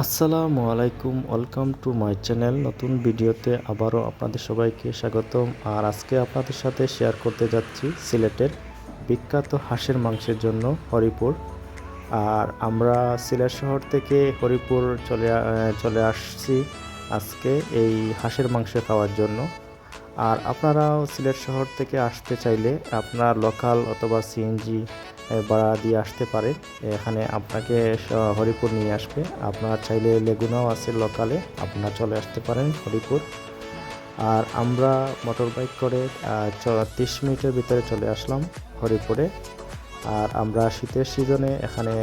আসসালামু আলাইকুম, welcome to my channel. নতুন ভিডিওতে আবারও আপনাদের সবাইকে স্বাগতম। আর আজকে আপনাদের সাথে শেয়ার করতে যাচ্ছি সিলেটের বিখ্যাত হাঁসের মাংসের জন্য হরিপুর। আর আমরা সিলেট শহর থেকে হরিপুর চলে চলে আসছি আজকে এই হাঁসের মাংস খাওয়ার জন্য। আর আপনারাও সিলেট শহর থেকে আসতে চাইলে আপনার লোকাল অথবা সিএনজি ভাড়া দিয়ে আসতে পারে। এখানে আপনাকে হরিপুর নিয়ে আসবে। আপনার চাইলে লেগুনাও আছে লোকালে আপনারা চলে আসতে পারেন হরিপুর। আর আমরা মোটর বাইক করে তিরিশ মিনিটের ভিতরে চলে আসলাম হরিপুরে। আর আমরা শীতের সিজনে এখানে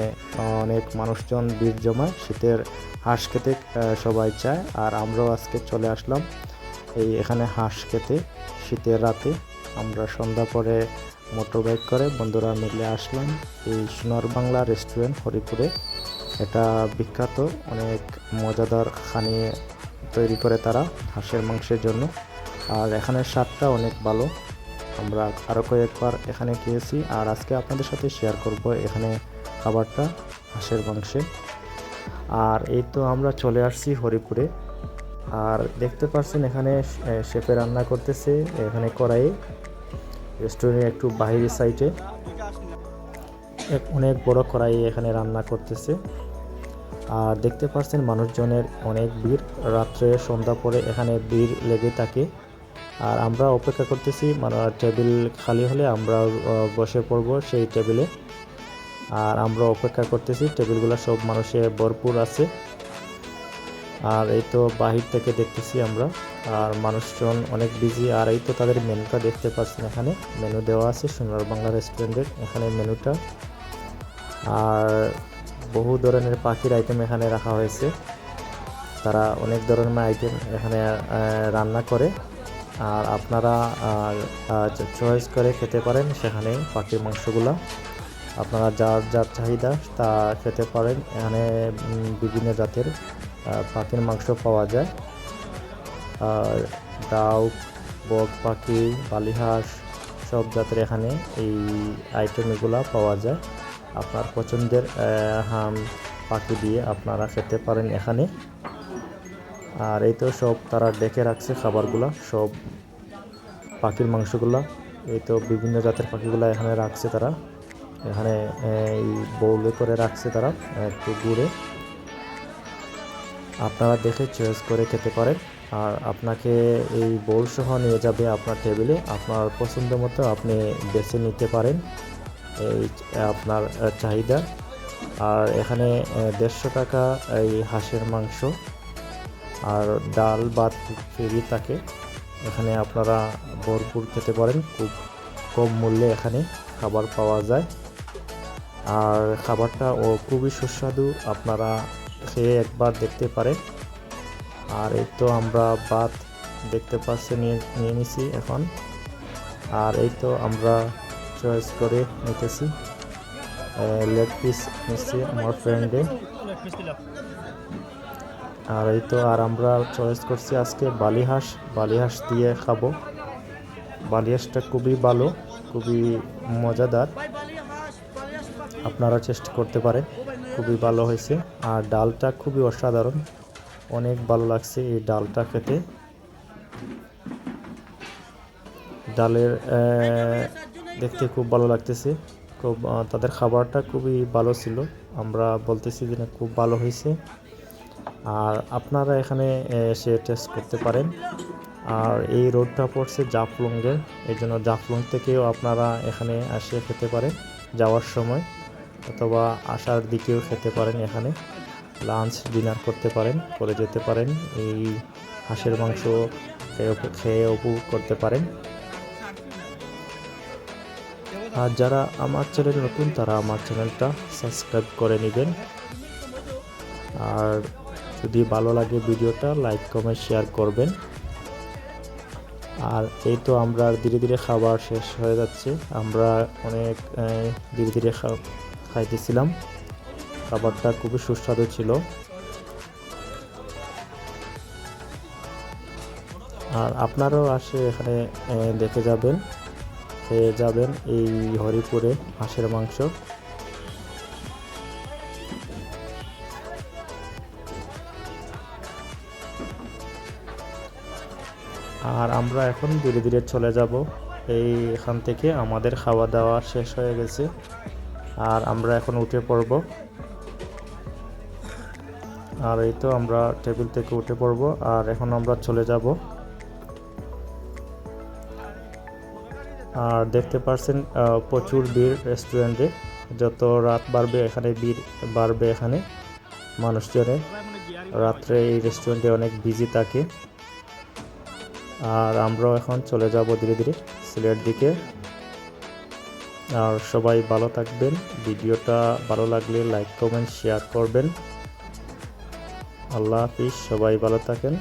অনেক মানুষজন ভিড় জমায়, শীতের হাঁস খেতে সবাই চায়। আর আমরাও আজকে চলে আসলাম। এই এখানে হাঁস খেতে, শীতের রাতে। আমরা সন্ধ্যা পরে মোটর বাইক করে, বন্ধুরা মিলে আসলাম এই সোনার বাংলা রেস্টুরেন্ট হরিপুরে। এটা বিখ্যাত, অনেক মজাদার খানি তৈরি করে তারা হাঁসের মাংসের জন্য। আর এখানের স্বাদটা অনেক ভালো। আমরা আরও কয়েকবার এখানে খেয়েছি আর আজকে আপনাদের সাথে শেয়ার করব এখানে খাবারটা, হাঁসের মাংসে আর এই তো আমরা চলে আসছি হরিপুরে। আর দেখতে পাচ্ছেন এখানে শেফে রান্না করতেছে, এখানে কড়াইয়ে রেস্টুরেন্টের একটু বাইরের সাইডে অনেক বড় কড়াই এখানে রান্না করতেছে। আর দেখতে পাচ্ছেন মানুষজনের অনেক ভিড়। রাত্রে সন্ধ্যা পরে এখানে ভিড় লেগে থাকে। আর আমরা অপেক্ষা করতেছি মানে টেবিল খালি হলে আমরা বসে পড়ব সেই টেবিলে। আর আমরা অপেক্ষা করতেছি, টেবিলগুলো সব মানুষে ভরপুর আছে। আর এই তো বাহির থেকে দেখতেছি আমরা। আর মানুষজন অনেক বিজি আর এই তো তাদের মেনুটা দেখতে পাচ্ছেন এখানে। মেনু দেওয়া আছে সোনার বাংলা রেস্টুরেন্টের এখানে মেনুটা আর বহু ধরনের পাখির আইটেম এখানে রাখা হয়েছে। তারা অনেক ধরনের আইটেম এখানে রান্না করে। আর আপনারা চয়েস করে খেতে পারেন সেখানে পাখির মাংসগুলো। আপনারা যার যার চাহিদা তা খেতে পারেন। এখানে বিভিন্ন জাতের পাখির মাংস পাওয়া যায়। আর ডাউক, বক পাখি, বালিহাঁস সব জাতের এখানে এই আইটেমগুলো পাওয়া যায়। আপনার পছন্দের হাম পাখি দিয়ে আপনারা খেতে পারেন এখানে। আর এই তো সব তারা ডেকে রাখছে খাবারগুলা, সব পাখির মাংসগুলা। এই তো বিভিন্ন জাতের পাখিগুলা এখানে রাখছে তারা। এখানে এই বৌলে করে রাখছে তারা, একটু দূরে আপনারা দেখে চয়েস করে খেতে পারেন। আর আপনাকে এই বোল সহ নিয়ে যাবে আপনার টেবিলে আপনার পছন্দ মতো আপনি বেছে নিতে পারেন এই, আপনার চাহিদা। আর এখানে দেড়শো টাকা এই হাঁসের মাংস। আর ডাল ভাত ফ্রি থাকে। এখানে আপনারা ভরপুর খেতে পারেন। খুব কম মূল্যে এখানে খাবার পাওয়া যায়। আর খাবারটা ও খুবই সুস্বাদু। আপনারা খেয়ে একবার দেখতে পারে। আর এই তো আমরা ভাত দেখতে পাচ্ছি, নিয়ে নিয়ে নিছি এখন। আর এই তো আমরা চয়েস করে নিতেছি। লেগ পিস নিচ্ছি আমার ফ্রেন্ডে আর এই তো, আর আমরা চয়েস করছি আজকে বালিহাঁস বালিহাঁস দিয়ে খাব। বালিহাঁসটা খুবই ভালো, খুবই মজাদার। আপনারা চেষ্টা করতে পারেন। খুবই ভালো হয়েছে। আর ডালটা খুবই অসাধারণ। অনেক ভালো লাগছে এই ডালটা খেতে। ডালের দেখতে খুব ভালো লাগতেছে। খুব তাদের খাবারটা খুবই ভালো ছিল। আমরা বলতেছি যে খুব ভালো হয়েছে। আর আপনারা এখানে এসে টেস্ট করতে পারেন। আর এই রোডটা পড়ছে জাফলংয়ের। এই জন্য জাফলং থেকেও আপনারা এখানে এসে খেতে পারেন যাওয়ার সময়। অথবা আসার দিকেও খেতে পারেন এখানে। লাঞ্চ, ডিনার করতে পারেন, করে যেতে পারেন। এই হাঁসের মাংস খেয়ে উপ- খেয়ে উপভোগ করতে পারেন। আর যারা আমার চ্যানেল নতুন, তারা আমার চ্যানেলটা সাবস্ক্রাইব করে নেবেন। আর যদি ভালো লাগে ভিডিওটা, লাইক, কমেন্ট, শেয়ার করবেন। আর এই তো আমরা ধীরে ধীরে খাবার শেষ হয়ে যাচ্ছে। আমরা অনেক ধীরে ধীরে খাইতেছিলাম। খাবারটা খুবই সুস্বাদু ছিল। আর আপনারাও আসে এখানে দেখে যাবেন, খেয়ে যাবেন এই হরিপুরে হাঁসের মাংস। আর আমরা এখন ধীরে ধীরে চলে যাব। এই এখান থেকে আমাদের খাওয়া দাওয়া শেষ হয়ে গেছে। আর আমরা এখন উঠে পড়ব। আর এই তো আমরা টেবিল থেকে উঠে পড়ব, আর এখন আমরা চলে যাব। আর দেখতে পাচ্ছেন প্রচুর ভিড় রেস্টুরেন্টে যত রাত বাড়বে এখানে, ভিড় বাড়বে এখানে মানুষজনের রাত্রে এই রেস্টুরেন্টে অনেক বিজি থাকে। আর আমরাও এখন চলে যাব ধীরে ধীরে সিলেট দিকে। আর সবাই ভালো থাকবেন। ভিডিওটা ভালো লাগলে লাইক কমেন্ট শেয়ার করবেন। আল্লাহ হাফিজ, সবাই ভালো থাকেন।